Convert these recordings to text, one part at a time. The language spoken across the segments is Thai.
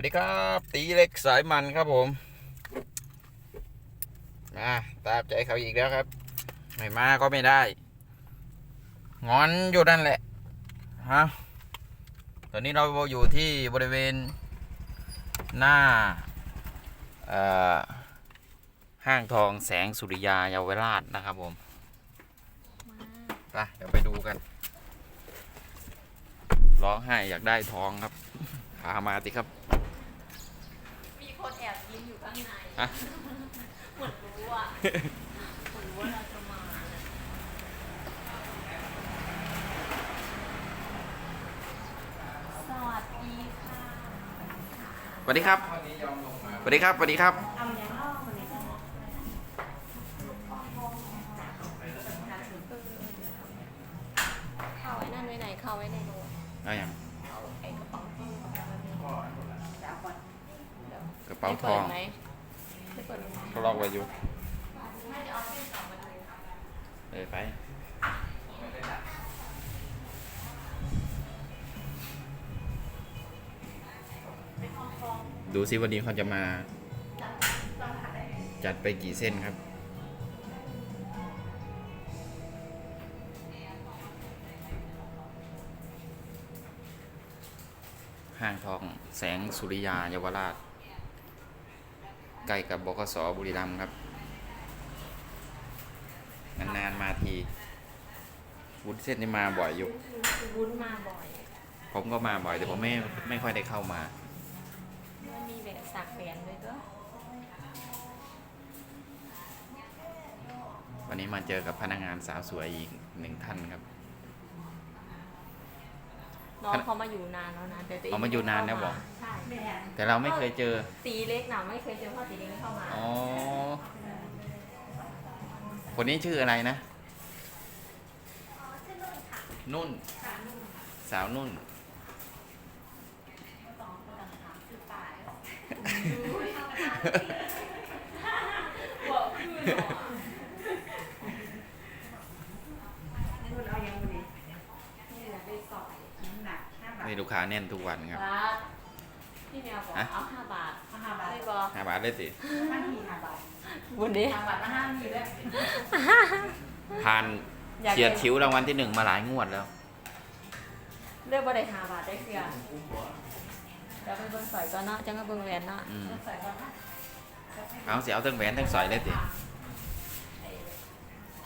วัสดีครับ ตีเล็กสายมันครับผม มาตามใจเขาอีกแล้วครับ ไม่มาก็ไม่ได้ งอนอยู่นั่นแหละ ฮะ ตอนนี้เราอยู่ที่บริเวณหน้าห้างทองแสงสุริยาเยาวราชนะครับผมไปเดี๋ยวไปดูกัน ร้องไห้อยากได้ทองครับพามาสิครับ คนแอบยิ้มอยู่ข้างในฮะเหมือนรู้อะเหมือนรู้ว่าเราจะมาน่ะสวัสดีค่ะ สวัสดีครับ สวัสดีครับ สวัสดีครับ เอาอย่างนอกคนนี้จะเข้าไว้นั่นไว้ไหนเข้าไว้ในโน้ตเอาอย่าง เดี๋ยวกระเป๋าทองได้เปิดไหมได้เปิดไหมเขาล็อกไว้อยู่ไม่ได้เอาเส้นสองมาเลยเออไปดูซิวันนี้เขาจะมา จัดไปกี่เส้นครับ ห้างทองแสงสุริยาเยาวราช ใกล้กับบกสบุรีรัมย์ครับ นานๆมาทีวุ้นเส้นนี่มาบ่อยอยู่ วุ้นมาบ่อย ผมก็มาบ่อยแต่ผมไม่ไม่ค่อยได้เข้ามามันมีแบบสักแหวนด้วยก็วันนี้มาเจอกับพนักงานสาวสวยอีกหนึ่งท่านครับ น้องเขามาอยู่นานแล้วนะแต่ตัวเองเขามาอยู่นานแล้วบอกใช่แต่เราไม่เคยเจอ ตีเล็กหนาไม่เคยเจอพ่อตีเล็กไม่เข้ามาอ๋อ คนนี้ชื่ออะไรนะ นุ่น สาวนุ่นนู่นเอายังบุรี นี่แหละไปสอย น้ำหนักห้าบาท นี่ลูกค้าแน่นทุกวันครับครับพี่แมวบอกฮะ เอาห้าบาทห้าบาทไม่บอกห้าบาทเลยสิห้ามีห้าบาทบุญดิห้าบาทละห้ามีด้วยผ่านอยากเฉียดชิวรางวัลที่หนึ่งมาหลายงวดแล้ว เลือกบ่ได้ห้าบาทได้เสียเดี๋ยวไปเบิ่งสอยก่อนเนาะจังก็เบิ่งแหวนเนาะอืมใส่ก่อนนะเอาเสียเอาทั้งแหวนทั้งสร้อยเลยสิ ไอ้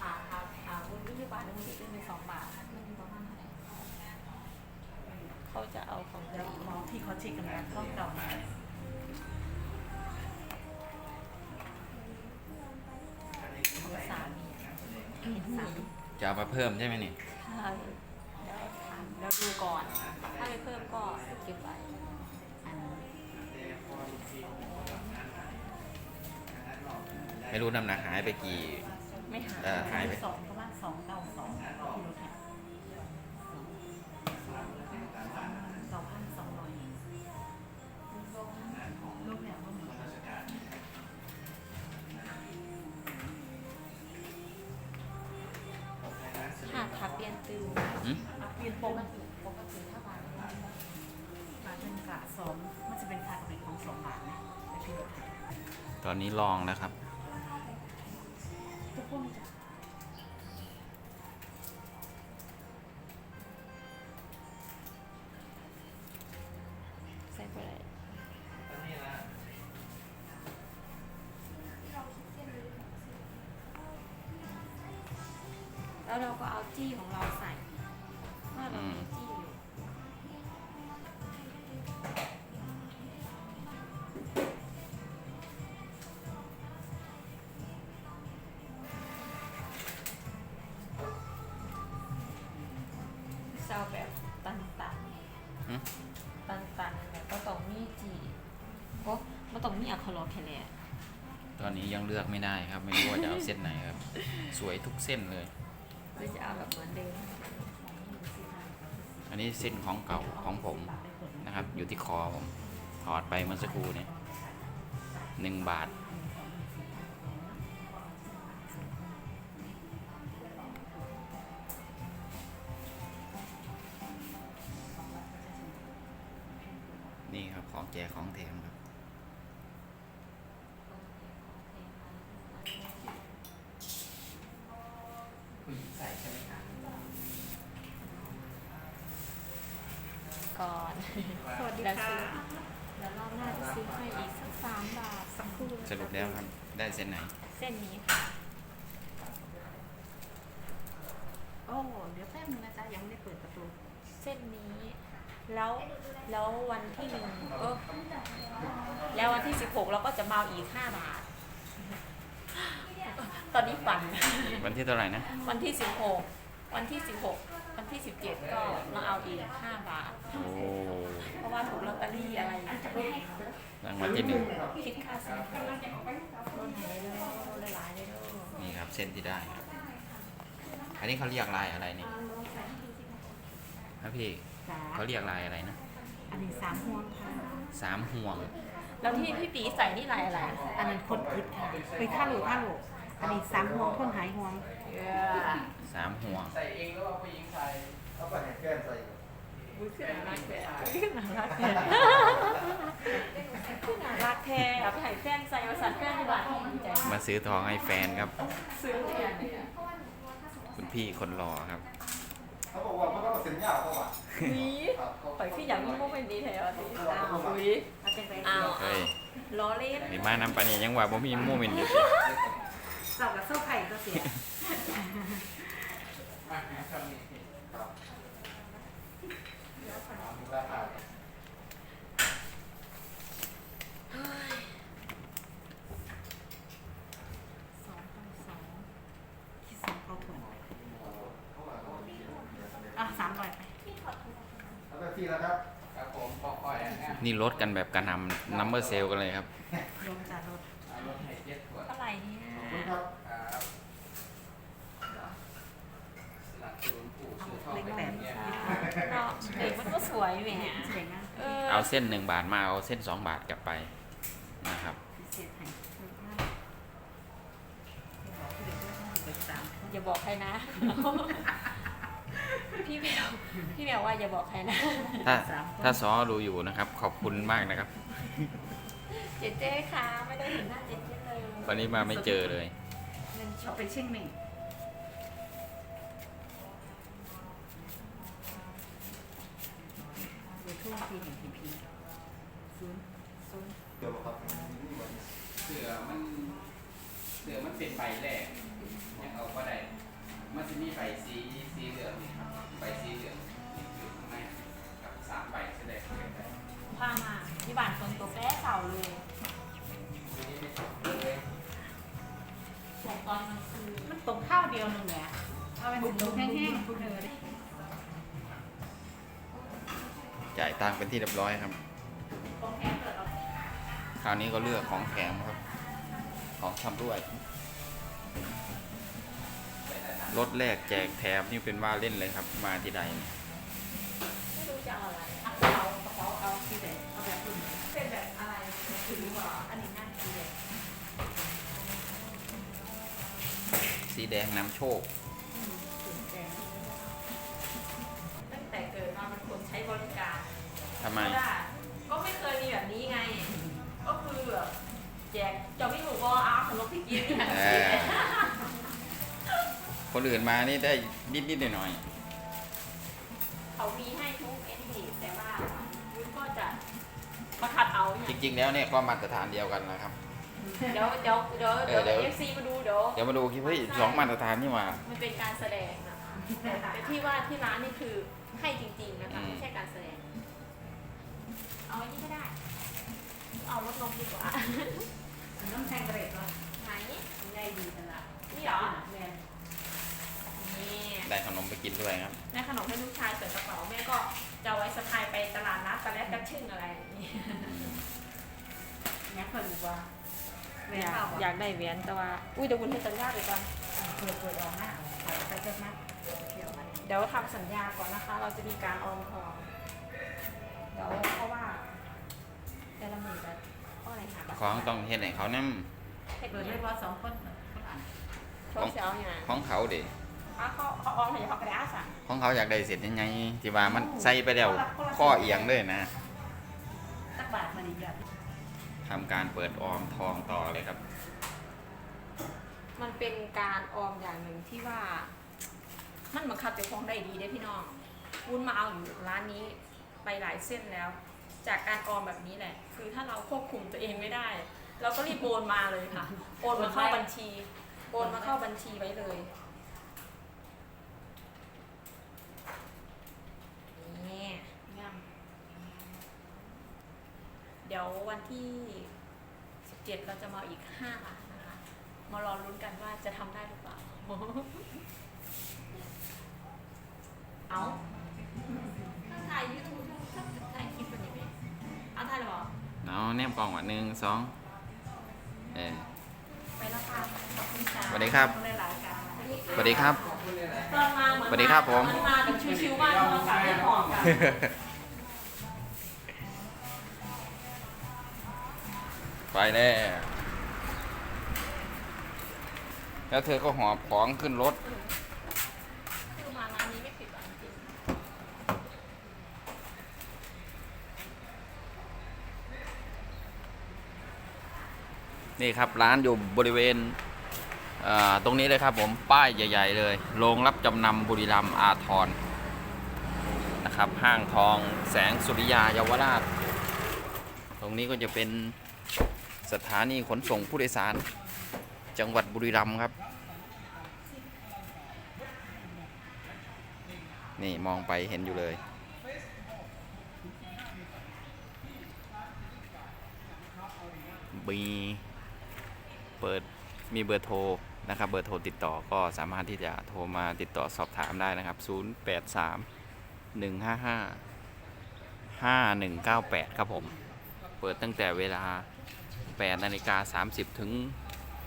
หาหาหาบุญที่บาทหนึงมันจะเป็นสองบาทมันมีประมาณเท่าไหร่ เขาจะเอาของเดี๋เดี๋ยยววมองที่เขาเช็คกันนะต้องเก่ามาสามีสามีจะเอามาเพิ่มใช่ไหมนี่ใช่แล้วถามแล้วดูก่อน ถ้าไม่เพิ่มก็เก็บไว้ไม่รู้น้ำหนักหายไปกี่ไม่หาเออหายไปสองประมาณสองเก้าสอง ตอนนี้ลองแล้วครับ ต้องมีอะคาโลแคลร์ตอนนี้ยังเลือกไม่ได้ครับ ไม่รู้ว่าจะเอาเส้นไหนครับ สวยทุกเส้นเลยหรือจะเอาแบบเหมือนเดิมอันนี้เส้นของเก่าของผมนะครับ อยู่ที่คอผมถอดไปเมื่อสักครู่เนี่ยหนึ่งบาท สวัสดีแล้วค่ะซื้อแล้วรอบหน้าจะซื้อให้อีกสักสามบาทสักครู่สรุปแล้วครับ ได้เส้นไหน เส้นนี้ค่ะ โอ้เดี๋ยวแป๊บนึงนะจ๊ะยังไม่ได้เปิดประตู เส้นนี้ แล้วแล้ววันที่หนึ่งเออแล้ววันที่สิบหกเราก็จะมาเอาอีกห้าบาท ตอนนี้ฝัน วันที่เท่าไหร่นะ วันที่สิบหกวันที่สิบหก วันที่สิบเจ็ดก็มาเอาอีกห้าบาท โอ้เพราะว่าถูกลอตเตอรี่อะไรอย่างเงี้ยรางวัลที่หนึ่งคิดค่าซื้อรถไหนเลยรถหลายๆเลยเด้อนี่ครับเส้นที่ได้ครับ อันนี้เขาเรียกลายอะไรเนี่ยครับพี่จ๋าเขาเรียกลายอะไรนะ อันนี้สามห่วงค่ะสามห่วง แล้วที่พี่ปีใส่นี่ลายอะไร อันนั้นคนคิดค่ะไปข้าหลูข้าหลูอันนี้สามห่วงคนหายห่วง สามห่วงใส่เองแล้วว่าผู้หญิงใส่เอาไปให้แฟนใส่อุ้ยขึ้นน่ารักแท้ขึ้นน่ารักแท้ขึ้นน่ารักแท้เอาไปให้แฟนใส่มาสั่นแฟนที่บ้านดีใจมาซื้อทองให้แฟนครับ ซื้อเนี่ยคุณพี่คนรอครับเขาบอกว่ามันก็มาเซ็นยาวเขาว่ะวีปล่อยพี่อยากมีโมเมนต์ดีแท้อะสิอ้าววีเอาจังไรอ้าวเฮ้ยล้อเล่นนี่มาน้ำปลานี่ยังว่าบ่มีโมเมนต์อยู่เจ้ากับโซ่ไผ่ก็เสีย สองพันสองที่สองเขาถวนอะสามร้อยไปแล้วก็ที่แล้วครับ ครับผมขอคอยอันเนี้ยนี่ลดกันแบบกระหนำนัมเบอร์เซลกันเลยครับ ลงจากรถ เอารถให้เจ็ดขวด เท่าไหร่เนี่ย ขอบคุณครับครับสลัดศูนย์ปู่ เอา ซื้อทอง เล็ก ไป แบบ เนี่ย เนาะเด็กมันก็สวยแหมสวยงามเออเอาเส้นหนึ่งบาทมาเอาเส้นสองบาทกลับไปนะครับพิเศษให้เปิดสามอย่าบอกใครนะ พี่แมวพี่แมวว่าอย่าบอกใครนะ ถ้าถ้าซอดูอยู่นะครับ ขอบคุณมากนะครับ เจ๊เจ๊ค่ะไม่ได้เห็นหน้าเจ๊เจ๊เลยวันนี้มาไม่เจอเลย เงินช็เขาอปไปเชียงใหม่ ทุ่งทีเห็นทีพีศูนย์ศูนย์เดี๋ยวครับเสือมันเสือมันเป็นใบแรกยังเอาก็ได้ มันจะมีใบสีสีเหลืองนี่ครับใบสีเหลืองนี่อยู่ข้างในกับสามใบแสดงเกันได้พามาที่บ้านคนตัวแป๊เก่าเลยทีนี้ไม่จบเลยส่งตอนกลางคืนมันตกข้าวเดียวหนึ่งแหละเอาไปบุกตกแห้งๆคุณเออดิจ่าย ตังค์เป็นที่เรียบร้อยครับตรงแอปเปิดเอาคราวนี้ก็เลือกของแถมครับ ของชำร่วยรถแรกแจกแถมนี่เป็นว่าเล่นเลยครับ มาที่ใดเนี่ยไม่รู้จะเอาอะไรเอากระเป๋ากระเป๋าเอาที่ไหนเอาแบบรุ่นไหนเป็นแบบอะไรถือว่าอันนี้น่าเกลียดสีแดงนำโชคำไมเพราะว่าก็ไม่เคยมีแบบนี้ไง ก็คือแบบแจกจะไม่ถูกก็อาขนมที่กินนี่แหละเออ คนอื่นมานี่ได้นิดนิดหน่อยหน่อยเขามีให้ทุกเอ็นดีแต่ว่ายุ้ยก็จะมาคัดเอาๆเนี่จยริง ๆ แล้วเนี่ยก็มาตรฐานเดียวกันนะครับ เดี๋ยวเดี๋ยวเดี๋ยวเดี๋ยวเออเดี๋ยว เอฟซีมาดูเดี๋ยว เดี๋ยวมาดูคิดเฮ้ยสองมาตรฐานนี่มามันเป็นการแสดงนะคะแต่ที่ว่าที่ร้านนี่คือให้จริง ๆนะคะอืม ไม่ใช่การแสดง เอาอันนี้ก็ได้ เอาลดลงดีกว่าน้ำแทงเกรดวะไหน ง่ายดีนั่นละนี่เหรอ แมนนี่ได้ขนมไปกินด้วยครับ แม่ขนมให้ลูกชายใส่กระเป๋าแม่ก็จะเอาไว้สะพายไปตลาดนัดตะแลกกระชึ่งอะไรอย่างนี้ แม่คนบอกว่าแม่อยากข้าวอยากได้เหรียญแต่ว่า อุ้ยเดี๋ยวคุณให้สัญญาไปก่อน เปิดเปิดออกหน้าเอาไปเจ็บมากเที่ยวไปเดี๋ยวทำสัญญาก่อนนะคะ เราจะมีการออมทอง ของต้องเฮ็ดให้เขานั่เฮ็ดเปิดเลเลยยว่าสองคนคนอ่านเขาเสียเอาอย่างของเขาเด็อะเขาเขาออมให้เขากระดาษอะของเขาอยากได้เสร็จยังไงที่ว่ามันใส่ไปแล้วข้อเอียงเลยนะบาทมาดีจ้ะทำการเปิดออมทองต่อเลยครับ มันเป็นการออมอย่างหนึ่งที่ว่า มันบังคับเจ้าของได้ดีเด้อพี่น้องวุ้นมาเอาอยู่ร้านนี้ไปหลายเส้นแล้ว จากการออมแบบนี้แหละ คือถ้าเราควบคุมตัวเองไม่ได้ เราก็รีบโอนมาเลยค่ะ โอนมาเข้าบัญชี โอนมาเข้าบัญชีไว้เลยนี่เดี๋ยววันที่ 17 เราจะมาอีก5ล้านนะคะ มารอลุ้นกันว่าจะทำได้หรือเปล่า เอา เอาแนมกล่องว่ะหนึ่งสองเออไปแล้วค่ะขอบคุณค่ะสวัสดีครับหลายๆการสวัสดีครับ ตอนมาเหมือนสวัสดีครับผมนมาแบบชิวๆมากโทรศัพท์ไม่พอกันไปแล้วแล้วเธอก็หอบของขึ้นรถคือมาร้านนี้ไม่ผิดหวังจริง นี่ครับร้านอยู่บริเวณตรงนี้เลยครับผมป้ายใหญ่ ๆ เลยโรงรับจำนำบุรีรัมย์อาทรนะครับห้างทองแสงสุริยาเยาวราช ตรงนี้ก็จะเป็นสถานีขนส่งผู้โดยสารจังหวัดบุรีรัมย์ครับ นี่มองไปเห็นอยู่เลย มี เปิดมีเบอร์โทรนะครับเบอร์โทรติดต่อก็สามารถที่จะโทรมาติดต่อสอบถามได้นะครับ 083 155 5198 ครับผม เปิดตั้งแต่เวลา 8 นาฬิกา 30 ถึง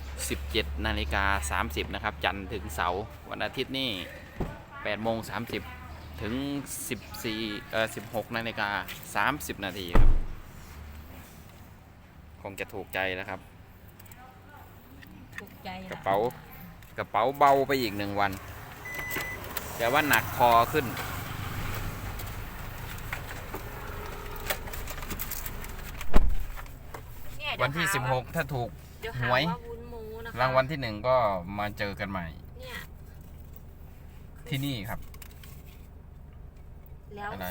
17 นาฬิกา 30 นะครับ จันทร์ถึงเสาร์วันอาทิตย์นี่8โมง 30 ถึง 14เอ่อ16 นาฬิกา 30 นาทีครับ คงจะถูกใจแล้วครับ ถูกใจกระเป๋ากระเป๋าเบาไปอีกหนึ่งวัน แต่ว่าหนักคอขึ้น เนี่ยวันที่เดี๋ยหา16 ถ้าถูก เดี๋ยวหหาวยว่าวุ้นหมูนะคะรางวัลที่หนึ่งก็มาเจอกันใหม่เนี่ยที่นี่ครับ แล้วอะไร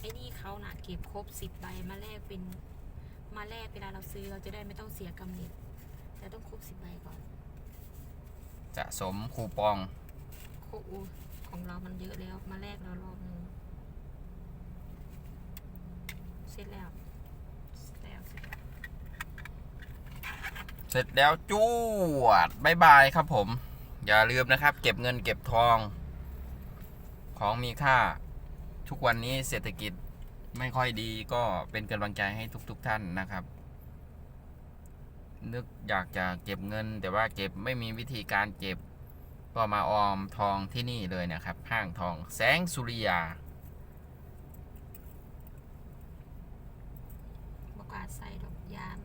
ไอ้นี่เขาน่ะเก็บครบสิบใบมาแลกเป็น มาแลกเวลาเราซื้อเราจะได้ไม่ต้องเสียกำเนิด แต่ต้องครบสิบใบก่อนจะสมคูปอง โคอูของเรามันเยอะแล้ว มาแลกเรารอบนึงเสร็จแล้วเสร็จแล้วเสร็จแล้วเสร็จแล้วจวดบายบายครับผม อย่าลืมนะครับ เก็บเงินเก็บทอง ของมีค่า ทุกวันนี้เศรษฐกิจไม่ค่อยดีก็เป็นกำลังใจให้ทุกๆทท่านนะครับ นึกอยากจะเก็บเงิน แต่ว่าเก็บไม่มีวิธีการเก็บ ก็มาออมทองที่นี่เลยนะครับ ห้างทองแสงสุริยาประกาศใส่ดอกยาน